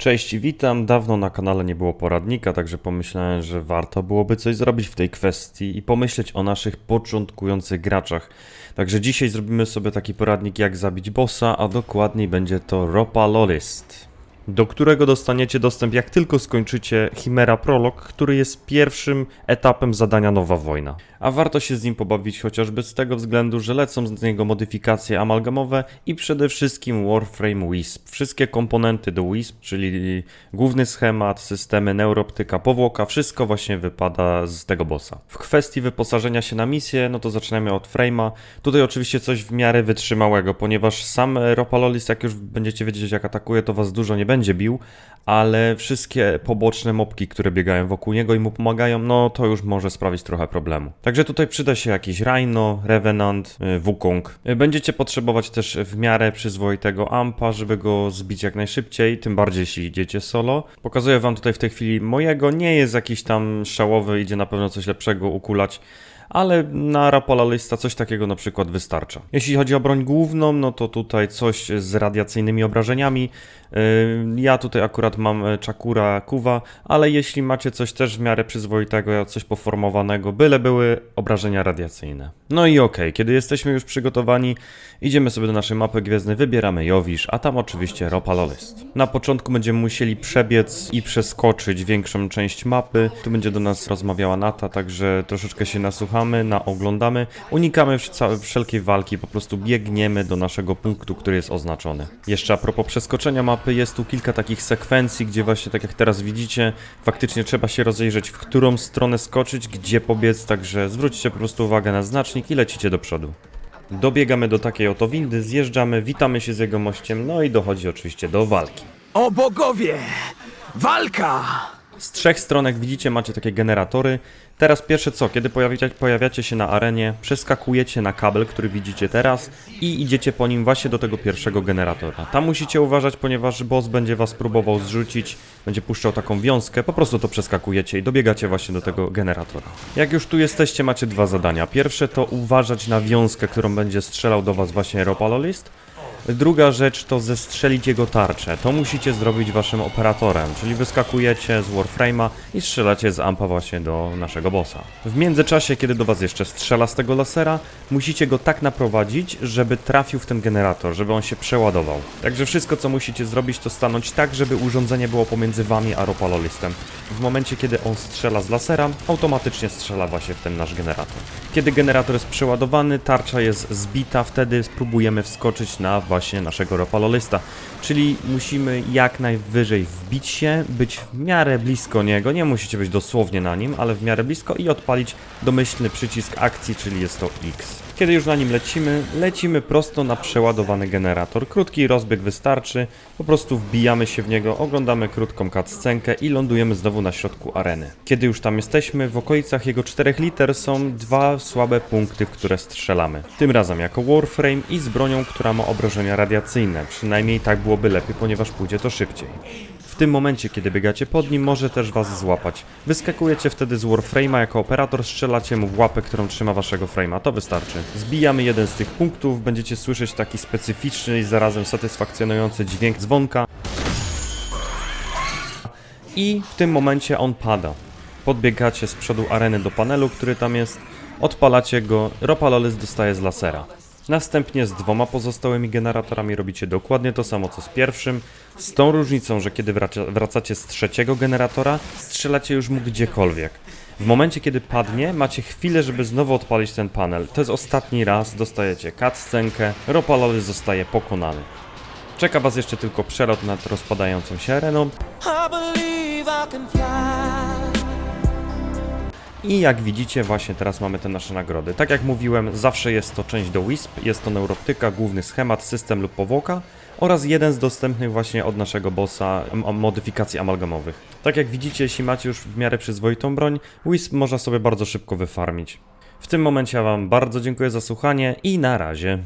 Cześć, witam. Dawno na kanale nie było poradnika, także pomyślałem, że warto byłoby coś zrobić w tej kwestii i pomyśleć o naszych początkujących graczach. Także dzisiaj zrobimy sobie taki poradnik, jak zabić bossa, a dokładniej będzie to Ropalolist do którego dostaniecie dostęp jak tylko skończycie Chimera Prolog, który jest pierwszym etapem zadania Nowa Wojna. A warto się z nim pobawić chociażby z tego względu, że lecą z niego modyfikacje amalgamowe i przede wszystkim Warframe Wisp. Wszystkie komponenty do Wisp, czyli główny schemat, systemy neuroptyka, powłoka, wszystko właśnie wypada z tego bossa. W kwestii wyposażenia się na misję, no to zaczynamy od Frame'a. Tutaj oczywiście coś w miarę wytrzymałego, ponieważ sam Ropalolis, jak już będziecie wiedzieć jak atakuje, to was dużo nie będzie bił, ale wszystkie poboczne mopki, które biegają wokół niego i mu pomagają, no to już może sprawić trochę problemu. Także tutaj przyda się jakiś Rhino, Revenant, y, Wukong. Y, Będziecie potrzebować też w miarę przyzwoitego ampa, żeby go zbić jak najszybciej, tym bardziej jeśli idziecie solo. Pokazuję wam tutaj w tej chwili mojego, nie jest jakiś tam szałowy, idzie na pewno coś lepszego ukulać ale na Rapolalista coś takiego na przykład wystarcza. Jeśli chodzi o broń główną, no to tutaj coś z radiacyjnymi obrażeniami. Yy, Ja tutaj akurat mam e, Chakura Kuwa, ale jeśli macie coś też w miarę przyzwoitego, coś poformowanego, byle były obrażenia radiacyjne. No i okej, kiedy jesteśmy już przygotowani, idziemy sobie do naszej mapy gwiezdnej, wybieramy Jowisz, a tam oczywiście Ropalolist. Na początku będziemy musieli przebiec i przeskoczyć większą część mapy. Tu będzie do nas rozmawiała Nata, także troszeczkę się nasłuchamy, naoglądamy. Unikamy wszelkiej walki, po prostu biegniemy do naszego punktu, który jest oznaczony. Jeszcze a propos przeskoczenia mapy, jest tu kilka takich sekwencji, gdzie właśnie tak jak teraz widzicie, faktycznie trzeba się rozejrzeć, w którą stronę skoczyć, gdzie pobiec, także zwróćcie po prostu uwagę na znacznik i lecicie do przodu. Dobiegamy do takiej oto windy, zjeżdżamy, witamy się z jego mościem, no i dochodzi oczywiście do walki. O bogowie! Walka! Z trzech stron, jak widzicie, macie takie generatory. Teraz pierwsze co, kiedy pojawiacie, pojawiacie się na arenie, przeskakujecie na kabel, który widzicie teraz i idziecie po nim właśnie do tego pierwszego generatora. Tam musicie uważać, ponieważ boss będzie was próbował zrzucić, będzie puszczał taką wiązkę, po prostu to przeskakujecie i dobiegacie właśnie do tego generatora. Jak już tu jesteście, macie dwa zadania. Pierwsze to uważać na wiązkę, którą będzie strzelał do was właśnie Ropalolist. Druga rzecz to zestrzelić jego tarczę. To musicie zrobić waszym operatorem, czyli wyskakujecie z Warframe'a i strzelacie z ampa właśnie do naszego bossa. W międzyczasie, kiedy do was jeszcze strzela z tego lasera, musicie go tak naprowadzić, żeby trafił w ten generator, żeby on się przeładował. Także wszystko co musicie zrobić to stanąć tak, żeby urządzenie było pomiędzy wami a Ropalolistem. W momencie, kiedy on strzela z lasera, automatycznie strzela właśnie w ten nasz generator. Kiedy generator jest przeładowany, tarcza jest zbita, wtedy spróbujemy wskoczyć na właśnie naszego ropalolista. Czyli musimy jak najwyżej wbić się, być w miarę blisko niego, nie musicie być dosłownie na nim, ale w miarę blisko i odpalić domyślny przycisk akcji, czyli jest to X. Kiedy już na nim lecimy, lecimy prosto na przeładowany generator. Krótki rozbieg wystarczy, po prostu wbijamy się w niego, oglądamy krótką cutscenkę i lądujemy znowu na środku areny. Kiedy już tam jesteśmy, w okolicach jego 4 liter są dwa słabe punkty, w które strzelamy. Tym razem jako Warframe i z bronią, która ma obrażenia radiacyjne. Przynajmniej tak byłoby lepiej, ponieważ pójdzie to szybciej. Tym momencie, kiedy biegacie pod nim, może też was złapać. Wyskakujecie wtedy z Warframe'a jako operator, strzelacie mu w łapę, którą trzyma waszego frame'a, to wystarczy. Zbijamy jeden z tych punktów, będziecie słyszeć taki specyficzny i zarazem satysfakcjonujący dźwięk dzwonka. I w tym momencie on pada. Podbiegacie z przodu areny do panelu, który tam jest, odpalacie go, Ropalolis dostaje z lasera. Następnie z dwoma pozostałymi generatorami robicie dokładnie to samo co z pierwszym, z tą różnicą, że kiedy wracacie z trzeciego generatora, strzelacie już mu gdziekolwiek. W momencie, kiedy padnie, macie chwilę, żeby znowu odpalić ten panel. To jest ostatni raz, dostajecie cutscenkę, Ropalolis zostaje pokonany. Czeka was jeszcze tylko przelot nad rozpadającą się areną, I I jak widzicie, właśnie teraz mamy te nasze nagrody. Tak jak mówiłem, zawsze jest to część do WISP, jest to neuroptyka, główny schemat, system lub powłoka oraz jeden z dostępnych właśnie od naszego bossa modyfikacji amalgamowych. Tak jak widzicie, jeśli macie już w miarę przyzwoitą broń, WISP można sobie bardzo szybko wyfarmić. W tym momencie ja Wam bardzo dziękuję za słuchanie i na razie.